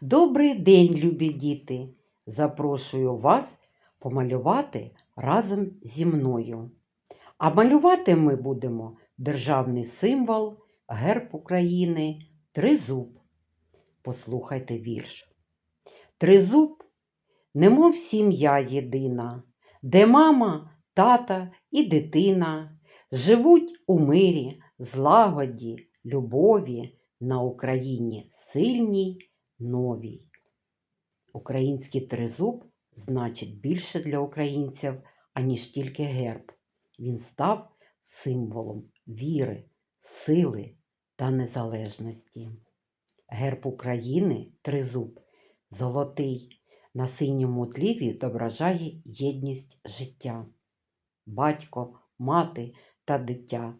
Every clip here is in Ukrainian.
Добрий день, любі діти! Запрошую вас помалювати разом зі мною. А малювати ми будемо державний символ, герб України, тризуб. Послухайте вірш. Тризуб, немов сім'я єдина, де мама, тата і дитина живуть у мирі, злагоді, любові на Україні сильній новій. Український тризуб значить більше для українців, аніж тільки герб. Він став символом віри, сили та незалежності. Герб України тризуб золотий, на синьому тлі відображає єдність життя. Батько, мати та дитя,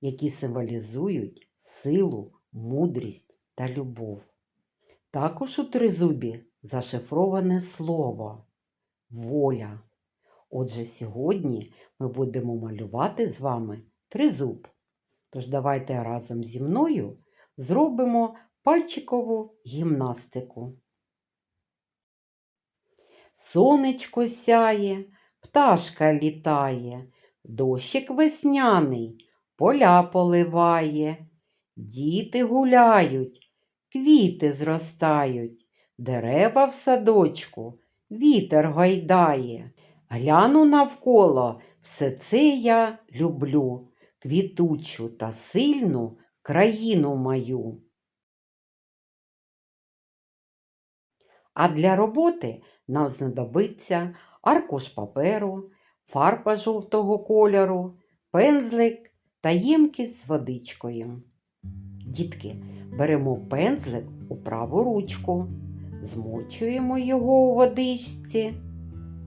які символізують силу, мудрість та любов. Також у тризубі зашифроване слово воля. Отже, сьогодні ми будемо малювати з вами тризуб. Тож давайте разом зі мною зробимо пальчикову гімнастику. Сонечко сяє, пташка літає, дощик весняний, поля поливає, діти гуляють, квіти зростають, дерева в садочку, вітер гойдає. Гляну навколо, все це я люблю, квітучу та сильну країну мою. А для роботи нам знадобиться аркуш паперу, фарба жовтого кольору, пензлик та ємкість з водичкою. Дітки, беремо пензлик у праву ручку, змочуємо його у водичці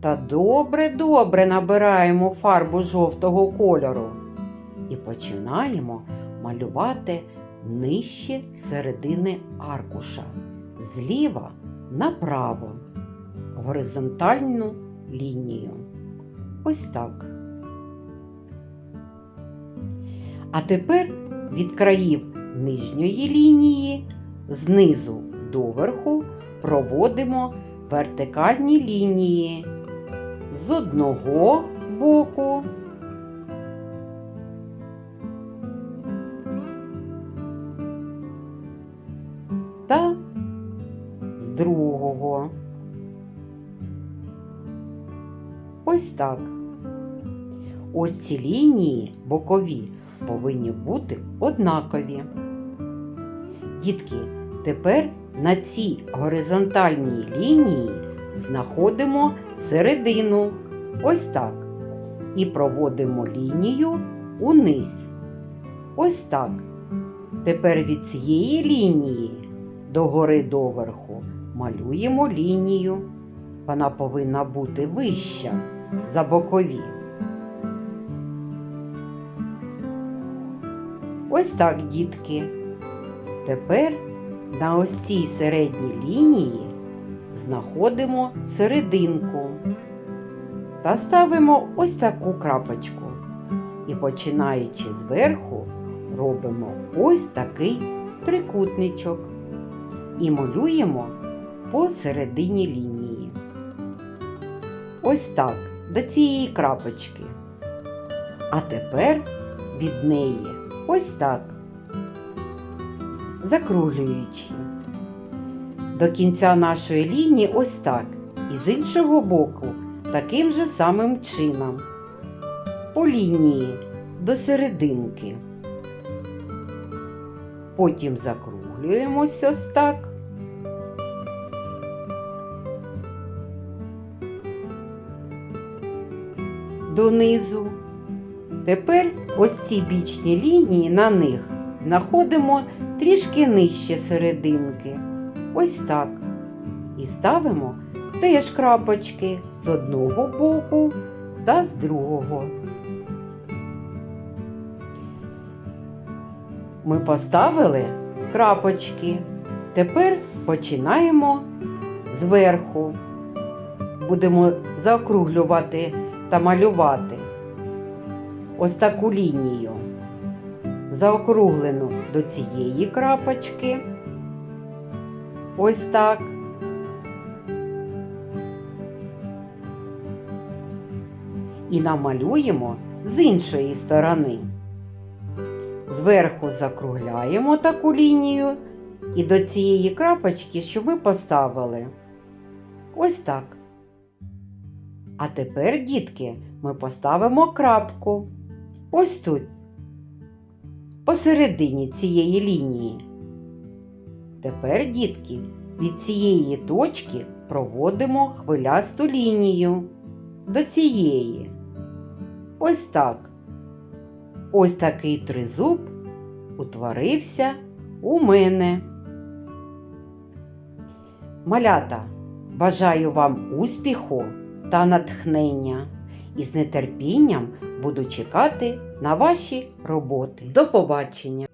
та добре-добре набираємо фарбу жовтого кольору і починаємо малювати нижче середини аркуша, зліва направо, горизонтальну лінію. Ось так. А тепер від країв нижньої лінії знизу доверху проводимо вертикальні лінії з одного боку та з другого. Ось так. Ось ці лінії бокові повинні бути однакові. Дітки, тепер на цій горизонтальній лінії знаходимо середину. Ось так. І проводимо лінію униз. Ось так. Тепер від цієї лінії до гори доверху малюємо лінію. Вона повинна бути вища за бокові. Ось так, дітки. Тепер на ось цій середній лінії знаходимо серединку та ставимо ось таку крапочку. І починаючи зверху, робимо ось такий трикутничок і малюємо по середині лінії. Ось так, до цієї крапочки. А тепер від неї ось так, закруглюючи. До кінця нашої лінії ось так. І з іншого боку таким же самим чином. По лінії до серединки. Потім закруглюємось ось так. Донизу. Тепер ось ці бічні лінії на них знаходимо трішки нижче серединки. Ось так. І ставимо теж крапочки з одного боку та з другого. Ми поставили крапочки. Тепер починаємо зверху. Будемо заокруглювати та малювати ось таку лінію, Заокруглену до цієї крапочки. Ось так. І намалюємо з іншої сторони. Зверху закругляємо таку лінію і до цієї крапочки, що ми поставили. Ось так. А тепер, дітки, ми поставимо крапку. Ось тут посередині цієї лінії. Тепер, дітки, від цієї точки проводимо хвилясту лінію до цієї. Ось так. Ось такий тризуб утворився у мене. Малята, бажаю вам успіху та натхнення і з нетерпінням буду чекати на ваші роботи. До побачення!